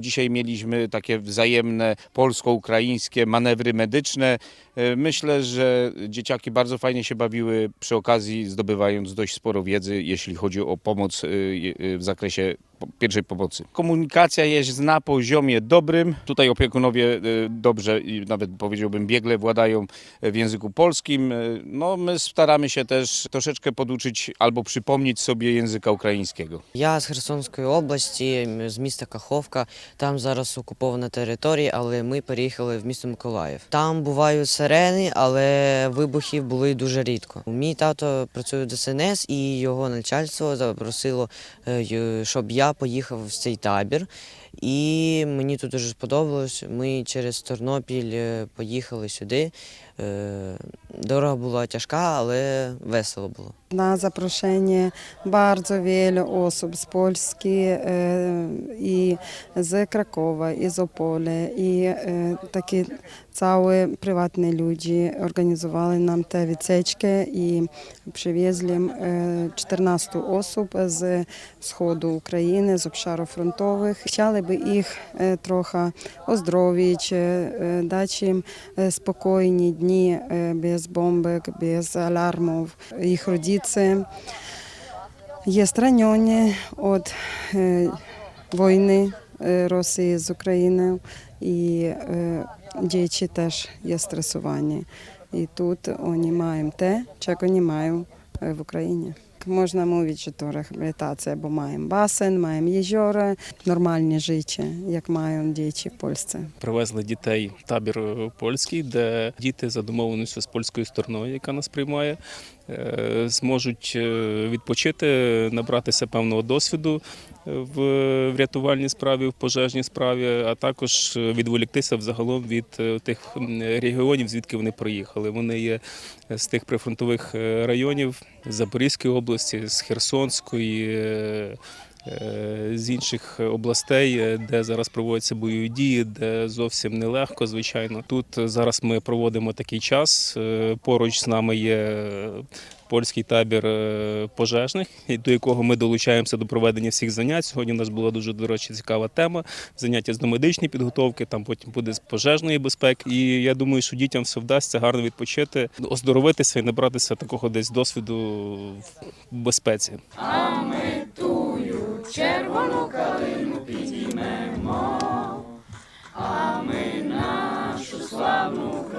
Dzisiaj mieliśmy takie wzajemne polsko-ukraińskie manewry medyczne. E, Myślę, że dzieciaki bardzo fajnie się bawiły przy okazji, zdobywając dość sporo wiedzy, jeśli chodzi o pomoc e, e, w zakresie pierwszej pomocy. Komunikacja jest na poziomie dobrym. Tutaj opiekunowie e, dobrze i nawet powiedziałbym biegle władają w języku polskim. E, No my staramy się też troszeczkę poduczyć albo przypomnieć sobie języka ukraińskiego. Я з Херсонської області, м, з міста Каховка. Там зараз окупована територія, але ми переїхали в місто Миколаїв. Там бувають сирени, але вибухів були дуже рідко. Мій тато працює в ДСНС, і його начальство запросило, е, й- щоб я поїхав в цей табір. І мені тут дуже сподобалось. Ми через Тернопіль е, поїхали сюди. Е, Дорога була тяжка, але весело було. Wiele osób z Polski e, i z Krakowa, i z Opole, i e, takie całe prywatne ludzie organizowali nam te wycieczki i przywieźli e, 14 osób z wschodu Ukrainy, z obszarów frontowych. Chcieliby e, e, e, dać im e, spokojne dni e, bez bombek, bez alarmów. Ich rodzice jest raniony od e, wojny e, Rosji z Ukrainą i e, dzieci też jest stresowani. I тут mają te, czego nie mają e, w Ukrainie. Можна mówić, що то реабілітація, бо маємо basen, маємо їжори, нормальне життя, як мають діти в Польщі. Привезли дітей в табір польський, де діти за домовленістю з польською стороною, яка нас приймає, зможуть е, відпочити, набратися певного досвіду е, в рятувальній справі, в пожежній справі, а також е, відволіктися взагалом від е, тих регіонів, звідки вони приїхали. Вони є з тих прифронтових е, районів Запорізької області, з Херсонської. Е, з інших областей, е, де зараз проводяться бойові дії, де зовсім нелегко, звичайно. Тут зараз ми проводимо такий час. Е, Поруч з нами є польський табір пожежних, до якого ми долучаємося до проведення всіх занять. Сьогодні у нас була дуже до речі цікава тема. Заняття з домедичної підготовки, там потім буде з пожежної безпеки. І я думаю, що дітям все вдасться гарно відпочити, оздоровитися і набратися такого десь досвіду в безпеці червону калину підіймемо, а ми нашу славну.